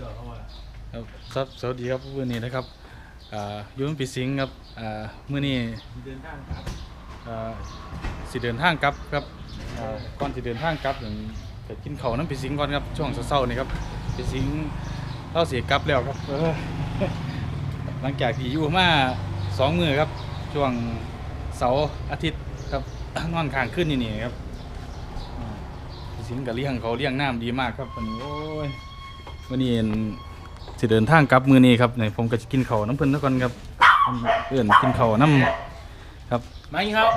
ดอกเข้ามาครับครับสวัสดีครับมื้อนี้นะครับอ่าอยูนปีสิงห์ครับอ่ามื้อนี้เดินทางครับอ่าสิเดินทางกลับครับอ่าก่อนสิเดินทางกลับอย่างไปกินข้าวน้ำปีสิงห์ก่อนครับช่วงเช้าๆนี่ครับปีสิงห์เราเสียกลับแล้วครับเออหลังจากที่อยู่มาสองมื้อครับช่วงเสาร์อาทิตย์ครับนอนค้างขึ้นนี่นี่ครับอ่าปีสิงห์กับเลี้ยงเขาเลี้ยงน้ำดีมากครับวันนี้โอ้ย วันนี้สิเดินทางกลับมือนี้ครับในผมก็จะกินข้าวน้ำเพิ่นทุกคนครับเอื่อนกินข้าวน้ำครับมาอีกครับ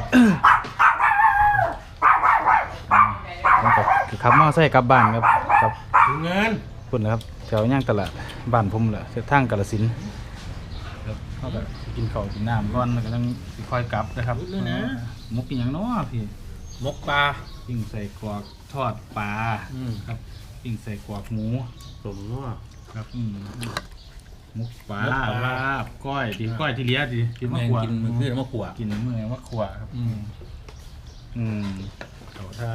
ผมก็คือขับมอไซค์กลับบ้านครับครับดูเงินพุ่นนะครับแถวย่างตลาดบ้านผมแหละเส้นทางกาฬสินธุ์ครับเขาก็สิกินข้าวกินน้ำก่อนแล้วก็ต้องสิค่อยกลับนะครับมุกกินหยังเนาะพี่มกปลาปิ้งใส่กรอกทอดปลาอืมครับ ปิ้งใส่กรอกหมูสมนัว ครับอืมมุกปลามุกปลา ลาบก้อยดีก้อยที่เหลี้ยดีที่มะแม่งขวากินมือขึ้นมะขวากินเมื่อยว่าขวาครับ อืมอืมเขาท่า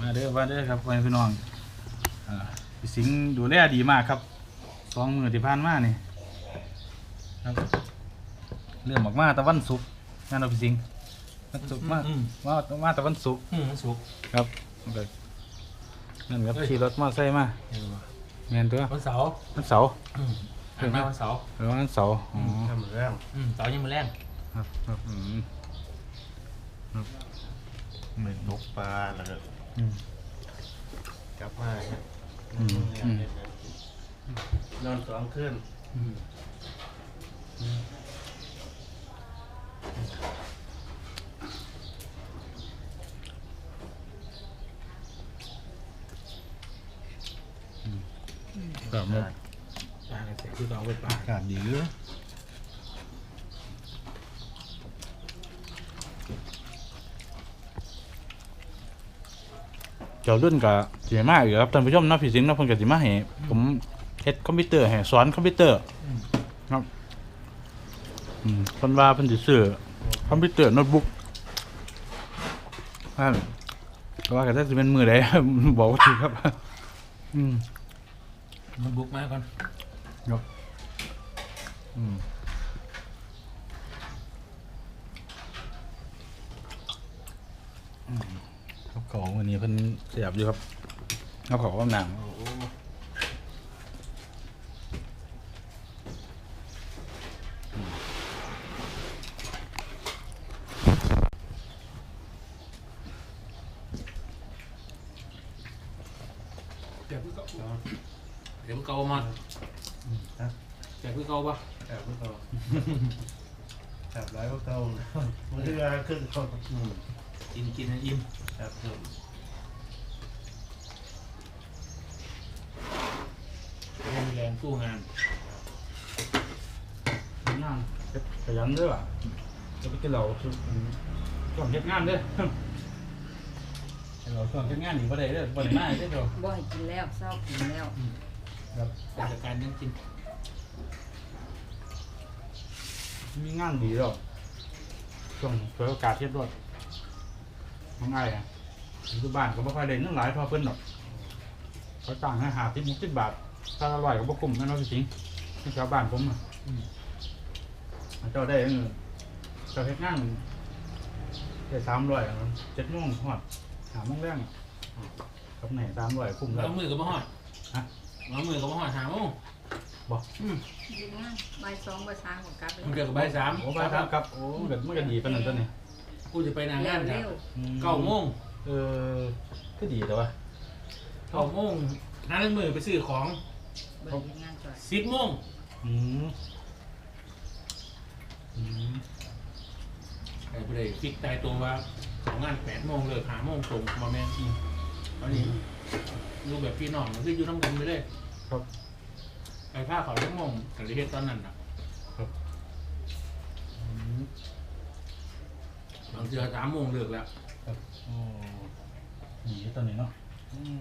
มาเด้อมาเด้อครับพ่อแม่พี่น้องอ่าพี่สิงห์ดูแลดีมากครับสองมือที่ผ่านมานี่ครับเรื่องออกมาตะวันศุกร์งานเราพี่สิงห์วันศุกร์มาอืมมามาตะวันศุกร์อืมสุกครับโอเค นั่นครับเฮ้ยขี่รถมอเตอร์ไซค์มาเห็นปะแมนตัววันเสาร์วันเสาร์ อืมอ่านมาวันเสาร์หรือว่าวันเสาร์อ๋อทำเรื่องอืมเสาร์ยังมาแรงครับครับอืมเหมือนนกปลาแล้วก็อืม กลับมาเนี่ยอืมอืม นอนสองคืนอืม ครับครับ ปลาเสร็จคือเราเอาไปปลา อากาศดีเยอะเจ้ารุ่นกับสีมากอยู่ครับท่านผู้ชมเนาะพี่สิงห์เนาะเพิ่นกับสีมาให้ผมเฮ็ดคอมพิวเตอร์ให้สอนคอมพิวเตอร์ครับอืมเพิ่นว่าเพิ่นสิซื้อคอมพิวเตอร์โน้ตบุ๊กว่าแต่ว่าก็จะสิเป็นมือใดบอกว่าถูกครับอืมมันบุกมาก่อนอืมอืมครับ ของวันนี้เพิ่นเสียบอยู่ครับครับของว่าหนังเดี๋ยวพี่เกาเดี๋ยวพี่เกามาเดี๋ยวพี่เกาปะแอบพวกเราแอบร้ายพวกเรามันคืออะไรขึ้นเขาอืม กินกินให้อิ่มแอบเพิ่มให้มีแรงสู้งานงานเฮ็ดขยันเด้วยว่ะจะไปกินเหล้าช่วงช่วงเฮ็ดงานเด้อเราช่วงเฮ็ดงานนี่บ่ได้เด้อบ่ได้มาเด้อเด้อบ่ให้กินแล้วเศร้ากินแล้วครับแต่จากการยังกิน มีงานดีแล้วช่วงเปิดโอกาสเฮ็ด รถง่ายอะอยู่บ้านก็บ่ค่อยได้เงินหลายเพอเพิ่นดอกเขาจ้างให้หาที่มุกสิบบาท ถ้าอร่อยก็บ่คุ้มแม่นว่าจริงๆที่ชาวบ้านผมอะเจ้าได้เออเจ้าเฮ็ดงานได้สามร้อยเจ็ดโมงฮอดหาโมงแรงกับไหนสามร้อยคุ้มแล้วล้างมือกับมะฮอดฮะล้างมือกับมะฮอดหาโมงบอกอืมกินงานบ่ายสองบ่ายสามของกลับมันเกิดกับใบายสามโอ้ไปครับครับโอ้เกิดมันก็ดีปานนั้นตัวนี้ กูจะไปนางงานคเร็รับวอืมเก้าโมงเออก็ดีแต่ว่าเก้าโมงหาล้างมือไปซื้อของๆเบิ่งงานก่อนสิบโมงอืมอืมไอ้ผู้ใดฟิกตายตัวว่าของงานแปดโมงเลิกหาโมงตรงมาแม่งอีกอันนี้ดูแบบพี่น้องมันคืออยู่น้ำกันไปเลยครับไอ้ผ้าเขาวชั่วโมงแต่ที่เฮ็ดตอนนั้นอะ อืม บางเทือสามโมงเลิกแล้วครับโอ้ดีตอนนี้เนาะอืม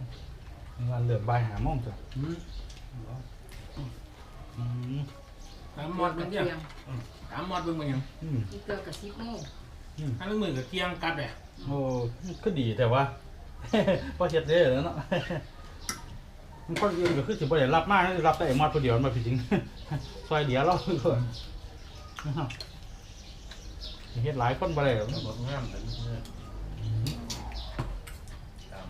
วันเหลือบ่ายหาโมงจ้ะอืมอืมสามมอดเป็นยังเที่ยงสามมอดเป็นมันยังอืมอีกเกือบกับสิบโมงถ้าล้างมือกับเที่ยงกัดเลยโอ้ก็ดีแต่ว่า พอเช็ดได้แล้วเนาะมันคนอื่นก็คือสิบ่ได้รับมากรับแต่ไอ้มอดผู้เดียวมาพี่จริงซอยเดียวเราก่อน เฮ็ดหลายคนบ่ได้หรอกบทงามแต่นี่เนี่ยตาม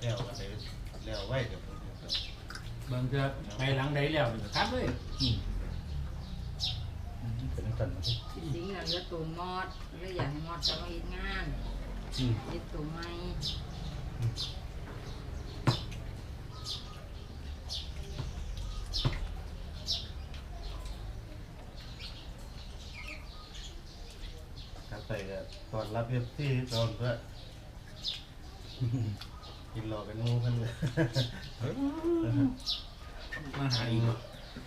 แล้วก็ได้แล้วไว้เดี๋ยวบางจะไปหลังใดแล้วนี่ก็ครับเลยเป็นจังซั่นสิสิงห์น่ะเหลือตัวมอดเลยอยากให้มอดจะมาเฮ็ดงานอืม เฮ็ดตัวใหม่ กลับไปก็ตอนรับเอฟที่ตอนเพื่อกินรอกันงูกันเลยมาหาอีก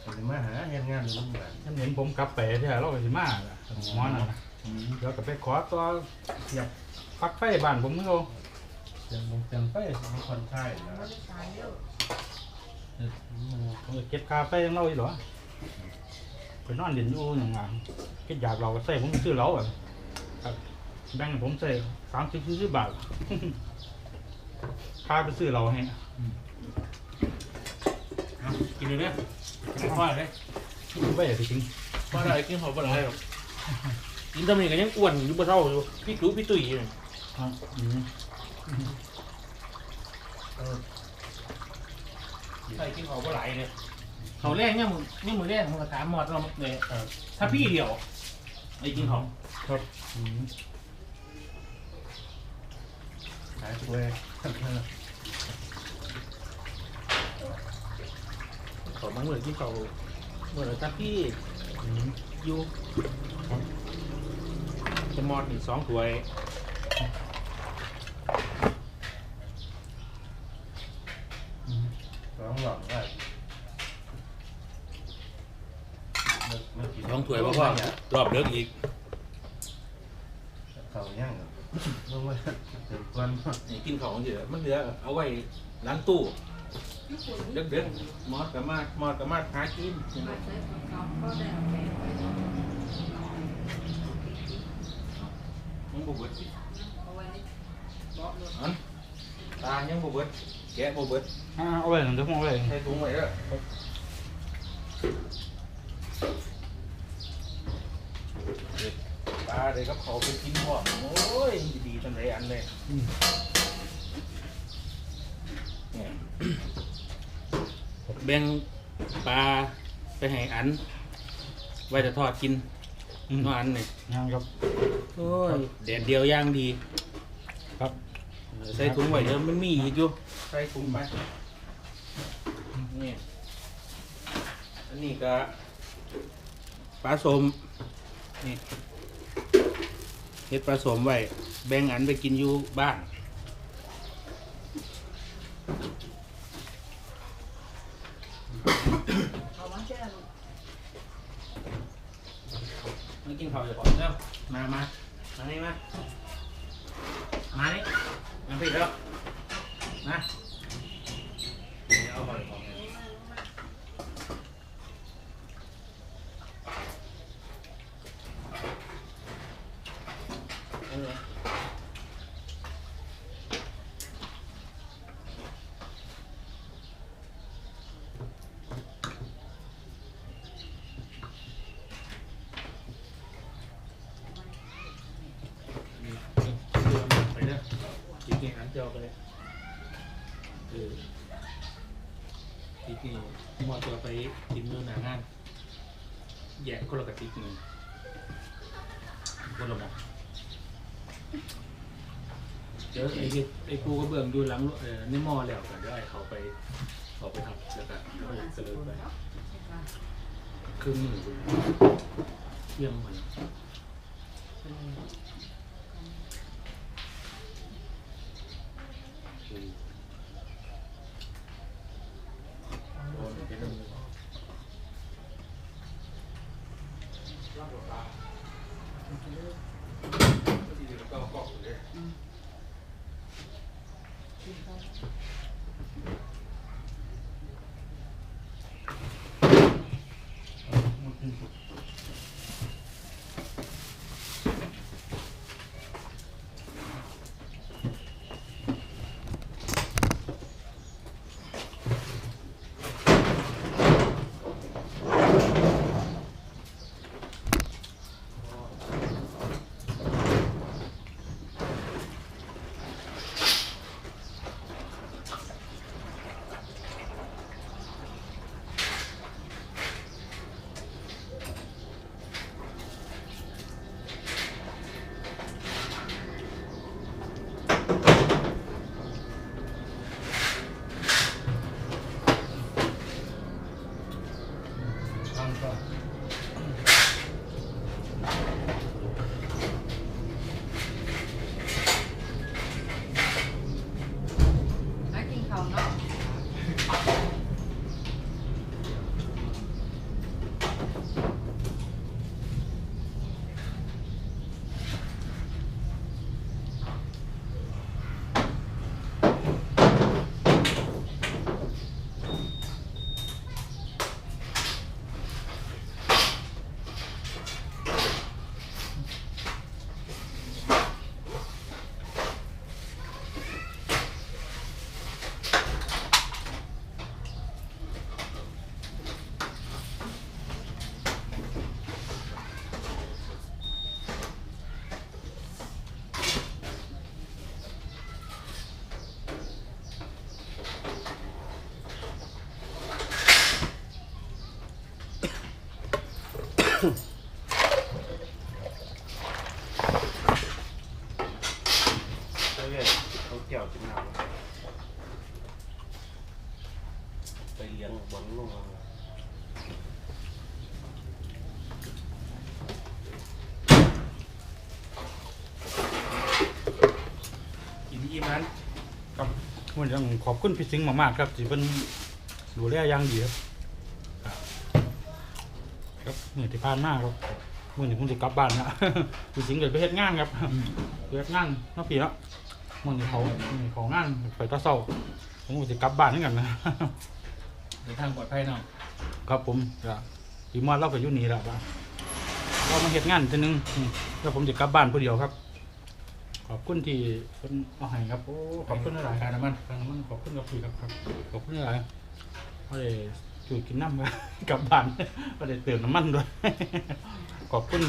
ผมจะมาหาเฮ็ดงานอยู่โรงพยาบาลท่านเห็นผมกลับไปที่เราก็สิมาล่ะหมอน่ะนะอืมเดี๋ยวก็ไปขอตัวเสียบปลั๊กไฟบ้านผมเอาเตรียมลงเตรียมไปมีคนไข้นะบ่ได้ตายเด้อผมก็เก็บคาไฟของเราอีหรอไปนอนเล่นอยู่อย่างงั้นคิดอยากเราก็ใส่ผมซื้อเหล้าอะครับ แบ่งให้ผมใส่30 40บาทค่าไปซื้อเหล้าให้เอากินเลยเนี่ยกินพ่อเลยไว้สิจริงพ่อได้กินเขาบ่ได้หรอกกินทำนี่ก็ยังอ้วนอยู่บ่เท่าอยู่พี่ตุ้ยพี่ตุ้ยอยู่ครับอืมใส่กินเขาบ่หลายเลยเขาแรกเนี่ยมึงนี่มือแรกมึงก็ถามหมอดเราเลยถ้าพี่เดียวไอ้กินเขาครับ อืมหายป่วยเขาบางมือกินเขาเมื่อถ้าพี่อืมอยู่จะมอดอีกสองถ้วยร้องหลอกว่าเลิกเลิกกินสองถ้วยเพราะว่ารอบเลิกอีกเขาย่าง ลงมาเต็มก้อนนี่กินเขาเยอะมันเหลือเอาไว้ล้างตู้เด็กเด็กๆมอดกับมากมอดกับมากหากินมาใช้ของเขาก็ได้เอาไปไว้ยังบ่เบิดเอาไว้ในเบาะรถอันตายังบ่เบิดแกะบ่เบิดอ่าเอาไว้เดี๋ยวผมเอาไว้ใส่ถุงไว้เด้อปลาเด็กกับเขาไปกินพร้อมโอ้ยดีจังเลยอันเลย อืม เนี่ย แบ่งปลาไปให้อัน ไว้จะทอดกินอืม เน้ออันเนี่ยงานครับ โอ้ยแดดเดียวย่างดีครับ เออใส่ถุงไว้เดี๋ยวมันมีอีกอยู่ใส่ถุงไปนี่อันนี้ก็ปลาสมนี่เฮ็ดปลาสมไว้แบ่งอันไปกินอยู่บ้าน เอา มากินข้าวเดี๋ยวก่อนเร็วมามามานี่มา มานี่มาพี่เร็วมาเดี๋ยวเอาข้าวเดี๋ยวก่อนเอาเลยนี่ไปเด้อกินนี่อันเจ้าไปเลยเออกินนี่มอตัวไปกินเมื่อหนางานแยกคนละกระติกหนึ่งคนละหมอกเดี๋ยวไอ้ที่ไอ้กูก็เบื้องดูหลังเออในหม้อแล้วกันเดี๋ยวไอ้เขาไปเขาไปทำแล้วก็เขาไปเสลอไปครึ่งหนึ่งเที่ยงมัน อื กี่ยวกินน้ำไปเลี้ยงบอลลงมากินอิ่มนั้นครับวันนี้ต้องขอบคุณพี่สิงห์มากๆครับที่เป็นดูแลอย่างดีครับครับนี่ที่ผ่านมาครับมื่อนี้ผมจะกลับบ้านนะพี่สิงห์เลยไปเฮ็ดงานครับไปเฮ็ดงานเนาะพี่เนาะ มื่อนี้เขามื่อนี้เขางานไปตะเศร้า ผมก็จะกลับบ้านเหมือนกันนะเดินทางปลอดภัยเนาะครับผมก็อีมอดเราก็อยู่นี่แหละว่าเรามาเฮ็ดงานทีนึงอืมแล้วผมจะกลับบ้านผู้เดียวครับ ขอบคุณที่เพิ่นเอาให้ครับโอ้ขอบคุณหลายๆการน้ำมันทางน้ำมันขอบคุณกับพี่ครับครับขอบคุณหลายก็เลยช่วยกินน้ำครับกลับบ้านก็เลยเติมน้ำมันด้วยขอบคุณ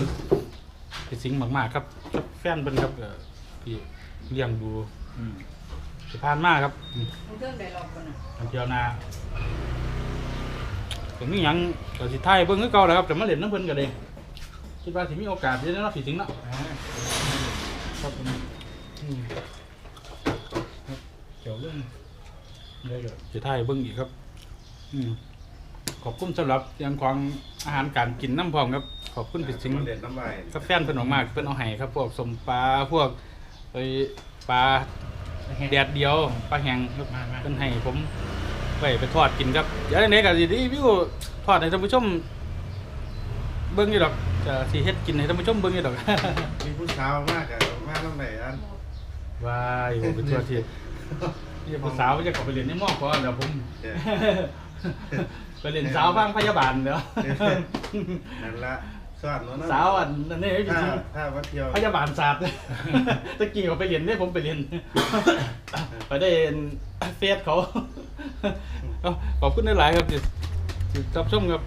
พี่สิงห์มากๆครับครับแฟนเป็นครับเอ่อที่ เลี้ยงดูอืมสะพานมากครับอืมมันเครื่องได้รอบกันน่ะอันเดียวนาผมนี่ยังก็สิไทายเบิ่งคือเก่าแหล้วครับแต่มาเล่นน้ำเพิ่นก็ได้คิดว่าสิมีโอกาสเดี๋ยวเนาะพี่สิงห์เนาะอ่าครับผมอืมครับเกี่ยวเรื่องได้ก็สิไทายเบิ่งอีกครับ อืมขอบคุณสำหรับอย่างของอาหารการกินน้ำพร้อมครับ ขอบคุณพี่สิงห์ เด่นน้ำใบกาแฟนเพิ่นออกมากเพิ่นเอาให้ครับ พวกสมปลาพวก ไอ้ปลาแดดเดียวปลาแห้งครับมามาเพิ่นให้ผมไปไปทอดกินครับเดี๋ยวนี้ก็สิรีวิวทอดให้ท่านผู้ชม เบิ่งอยู่ดอกจะสิเฮ็ดกินให้ท่านผู้ชมเบิ่งอยู่ดอกมีผู้สาวมากอะมากต้องไหนอันว้ายผมเป็นตัวที่นี่ผู้สาวจะเข้าไปเรียนในมอก่อนเดี๋ยวผมเนี่ยไปเรียนสาวฟังพยาบาลเดี๋ยวนั่นละ สวัสดีนะสาวอันนั่นนี่พี่ถ้าสิงถ้าว่าเที่ยวพยาบาลศาสตร์ตะกี้เขาไปเรียนได้ผมไปเรียนไปได้เฟซเขาเอาขอบคุณหลายๆครับที่ที่รับชมครับ